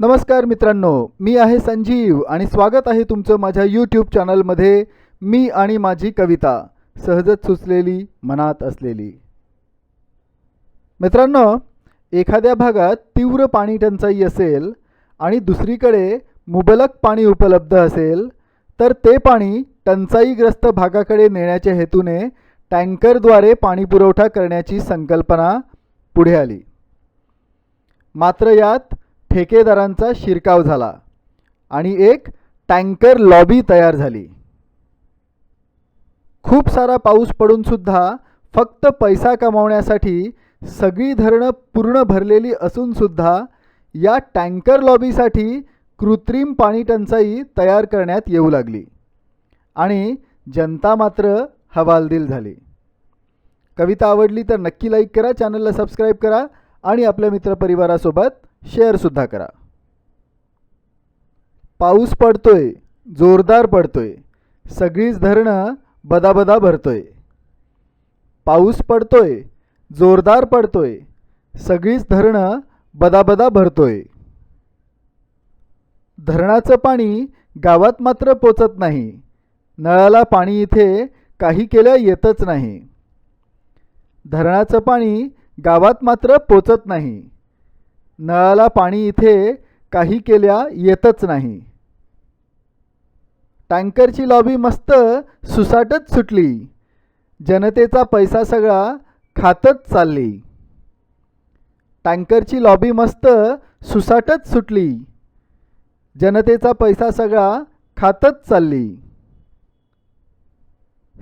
नमस्कार मित्रांनो मी आहे संजीव आणि स्वागत आहे तुमचं माझ्या यूट्यूब चॅनलमध्ये मी आणि माझी कविता सहजच सुचलेली मनात असलेली. मित्रांनो एखाद्या भागात तीव्र पाणी टंचाई असेल आणि दुसरीकडे मुबलक पाणी उपलब्ध असेल तर ते पाणी टंचाईग्रस्त भागाकडे नेण्याच्या हेतूने टँकरद्वारे पाणीपुरवठा करण्याची संकल्पना पुढे आली. मात्र यात ठेकेदारांचा शिरकाव झाला आणि एक टँकर लॉबी तयार झाली. खूप सारा पाऊस पडूनसुद्धा फक्त पैसा कमावण्यासाठी सगळी धरणं पूर्ण भरलेली असूनसुद्धा या टँकर लॉबीसाठी कृत्रिम पाणी टंचाई तयार करण्यात येऊ लागली आणि जनता मात्र हवालदिल झाली. कविता आवडली तर नक्की लाईक करा चॅनलला सबस्क्राईब करा आणि आपल्या मित्रपरिवारासोबत शेअरसुद्धा करा. पाऊस पडतोय जोरदार पडतोय सगळीच धरणं बदाबदा भरतोय. पाऊस पडतोय जोरदार पडतोय सगळीच धरणं बदाबदा भरतोय. धरणाचं पाणी गावात मात्र पोचत नाही. नळाला पाणी इथे काही केल्या येतच नाही. धरणाचं पाणी गावात मात्र पोचत नाही. नळाला पाणी इथे काही केल्या येतच नाही. टँकरची लॉबी मस्त सुसाटच सुटली. जनतेचा पैसा सगळा खातच चालली. टँकरची लॉबी मस्त सुसाटच सुटली. जनतेचा पैसा सगळा खातच चालली.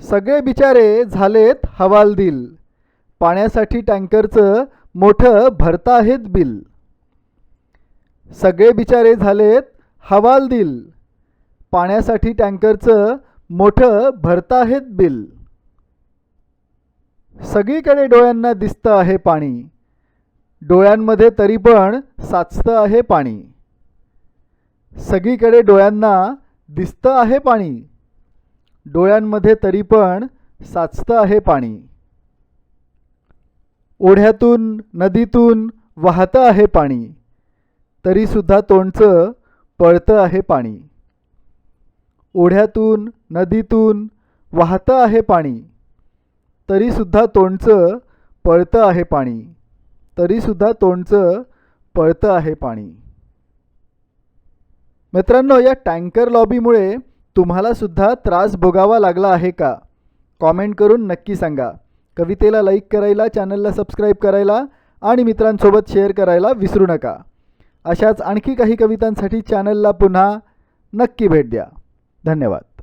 सगळे बिचारे झालेत हवालदिल. पाण्यासाठी टँकरचं मोठं भरता आहेत बिल. सगळे बिचारे झालेत हवालदिल पाण्यासाठी टँकरचं मोठं भरता आहेत बिल. सगळीकडे डोळ्यांना दिसतं आहे पाणी. डोळ्यांमध्ये तरी पण साचतं आहे पाणी. सगळीकडे डोळ्यांना दिसतं आहे पाणी. डोळ्यांमध्ये तरी पण साचतं आहे पाणी. ओढ्यातून नदीतून वाहतं आहे पाणी. तरीसुद्धा तोंडचं पळतं आहे पाणी. ओढ्यातून नदीतून वाहतं आहे पाणी. तरीसुद्धा तोंडचं पळतं आहे पाणी. तरीसुद्धा तोंडचं पळतं आहे पाणी. मित्रांनो या टँकर लॉबीमुळे तुम्हालासुद्धा त्रास भोगावा लागला आहे का? कॉमेंट करून नक्की सांगा. कवितेला लाईक करायला चॅनलला सबस्क्राईब करायला आणि मित्रांसोबत शेअर करायला विसरू नका. अशाच आणखी काही कवितांसाठी चॅनलला पुन्हा नक्की भेट द्या. धन्यवाद.